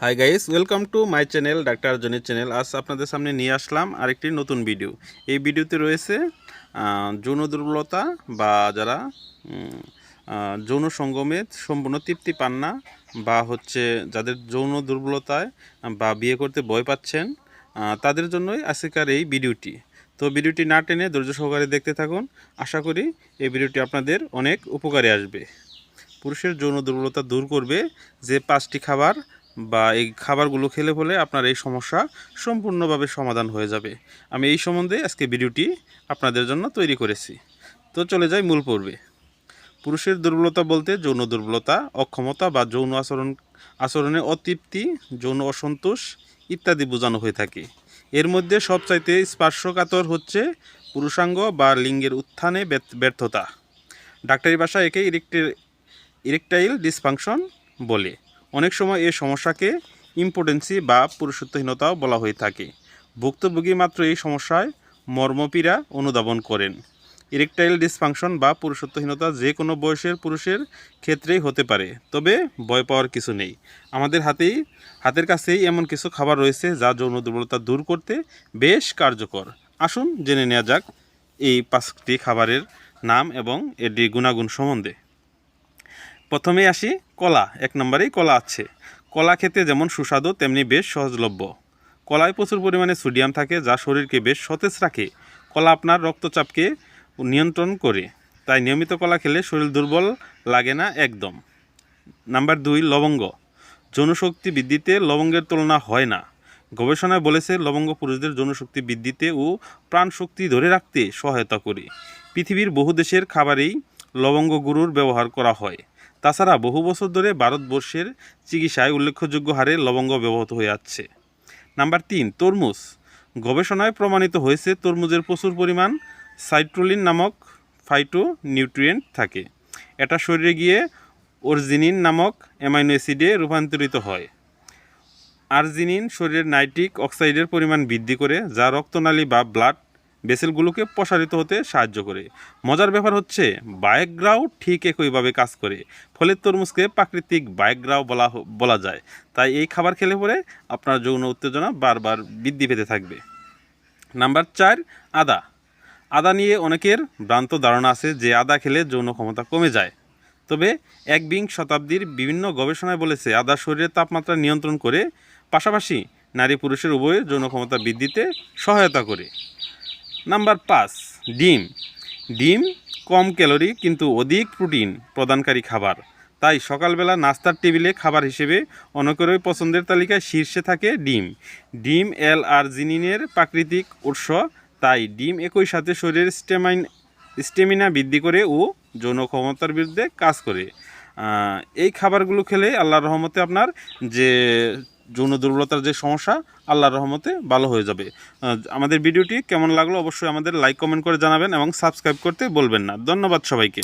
Hi guys welcome to my channel doctor জনির channel আজ আপনাদের সামনে নিয়ে আসলাম আরেকটি নতুন ভিডিও এই ভিডিওতে রয়েছে যৌন দুর্বলতা বা যারা যৌন সঙ্গমে সম্পূর্ণ তৃপ্তি পান না বা হচ্ছে যাদের যৌন দুর্বলতায় বা বিয়ে করতে ভয় পাচ্ছেন তাদের জন্যই আজকের এই ভিডিওটি তো ভিডিওটি না টেনে ধৈর্য সহকারে দেখতে থাকুন। আশা করি এই ভিডিওটি আপনাদের অনেক উপকারে আসবে। পুরুষের যৌন দুর্বলতা দূর করবে যে পাঁচটি খাবার বা এই খাবারগুলো খেলে ফলে আপনার এই সমস্যা সম্পূর্ণভাবে সমাধান হয়ে যাবে। আমি এই সম্বন্ধে আজকে ভিডিওটি আপনাদের জন্য তৈরি করেছি। তো চলে যাই মূল পর্বে। পুরুষের দুর্বলতা বলতে যৌন দুর্বলতা, অক্ষমতা বা যৌন আচরণ, আচরণে অতৃপ্তি, যৌন অসন্তোষ ইত্যাদি বোঝানো হয়ে থাকে। এর মধ্যে সবচাইতে স্পর্শকাতর হচ্ছে পুরুষাঙ্গ বা লিঙ্গের উত্থানে ব্যর্থতা। ডাক্তারি ভাষায় একে ইরেক্টে ইরেকটাইল ডিসফাংশন বলে। অনেক সময় এই সমস্যাকে ইম্পোটেন্সি বা পুরুষত্বহীনতাও বলা হয়ে থাকে। ভুক্তভোগী মাত্র এই সমস্যায় মর্মপীড়া অনুধাবন করেন। ইরেকটাইল ডিসফাংশন বা পুরুষত্বহীনতা যে কোনো বয়সের পুরুষের ক্ষেত্রেই হতে পারে, তবে ভয় পাওয়ার কিছু নেই। আমাদের হাতেই, হাতের কাছেই এমন কিছু খাবার রয়েছে যা যৌন দুর্বলতা দূর করতে বেশ কার্যকর। আসুন জেনে নেওয়া যাক এই পাঁচটি খাবারের নাম এবং এটির গুণাগুণ সম্বন্ধে। প্রথমে আসি কলা, এক নম্বরেই কলা আছে। কলা খেতে যেমন সুস্বাদু, তেমনি বেশ সহজলভ্য। কলায় প্রচুর পরিমাণে সোডিয়াম থাকে, যা শরীরকে বেশ সতেজ রাখে। কলা আপনার রক্তচাপকে নিয়ন্ত্রণ করে। তাই নিয়মিত কলা খেলে শরীর দুর্বল লাগে না একদম। নাম্বার দুই, লবঙ্গ। যৌনশক্তি বৃদ্ধিতে লবঙ্গের তুলনা হয় না। গবেষণায় বলেছে, লবঙ্গ পুরুষদের যৌনশক্তি বৃদ্ধিতে ও প্রাণশক্তি ধরে রাখতে সহায়তা করে। পৃথিবীর বহু দেশের খাবারেই লবঙ্গ গুরুর ব্যবহার করা হয়। তাছাড়া বহু বছর ধরে ভারতবর্ষের চিকিৎসায় উল্লেখযোগ্য হারে লবঙ্গ ব্যবহৃত হয়ে আসছে নাম্বার তিন, তরমুজ। গবেষণায় প্রমাণিত হয়েছে তরমুজের প্রচুর পরিমাণ সাইট্রোলিন নামক ফাইটো নিউট্রিয়েন্ট থাকে। এটা শরীরে গিয়ে অরজিনিন নামক অ্যামাইনো অ্যাসিডে রূপান্তরিত হয়। আর্জিনিন শরীরের নাইট্রিক অক্সাইডের পরিমাণ বৃদ্ধি করে, যা রক্তনালী বা ব্লাড ভেসেলগুলোকে প্রসারিত হতে সাহায্য করে। মজার ব্যাপার হচ্ছে, বায়োগ্রাও ঠিক একইভাবে কাজ করে। ফলে তরমুজকে প্রাকৃতিক বায়োগ্রাও বলা বলা যায়। তাই এই খাবার খেলে পরে আপনার যৌন উত্তেজনা বারবার বৃদ্ধি পেতে থাকবে। নাম্বার চার, আদা। আদা নিয়ে অনেকের ভ্রান্ত ধারণা আছে যে আদা খেলে যৌন ক্ষমতা কমে যায়। তবে এক একবিংশ শতাব্দীর বিভিন্ন গবেষণায় বলেছে, আদা শরীরের তাপমাত্রা নিয়ন্ত্রণ করে, পাশাপাশি নারী পুরুষের উভয়ের যৌন ক্ষমতা বৃদ্ধিতে সহায়তা করে। নাম্বার পাঁচ, ডিম। ডিম কম ক্যালোরি কিন্তু অধিক প্রোটিন প্রদানকারী খাবার। তাই সকালবেলা নাস্তার টেবিলে খাবার হিসেবে অনেকেরই পছন্দের তালিকায় শীর্ষে থাকে ডিম। ডিম, এল আর জিনিনের প্রাকৃতিক উৎস, তাই ডিম একই সাথে শরীরের স্টেমাইন, স্টেমিনা বৃদ্ধি করে ও যৌন ক্ষমতার বিরুদ্ধে কাজ করে। এই খাবারগুলো খেলে আল্লাহর রহমতে আপনার যে যৌন দুর্বলতার যে সমস্যা, আল্লাহর রহমতে ভালো হয়ে যাবে। আমাদের ভিডিওটি কেমন লাগল অবশ্যই আমাদের লাইক কমেন্ট করে জানাবেন এবং সাবস্ক্রাইব করতে বলবেন না। ধন্যবাদ সবাইকে।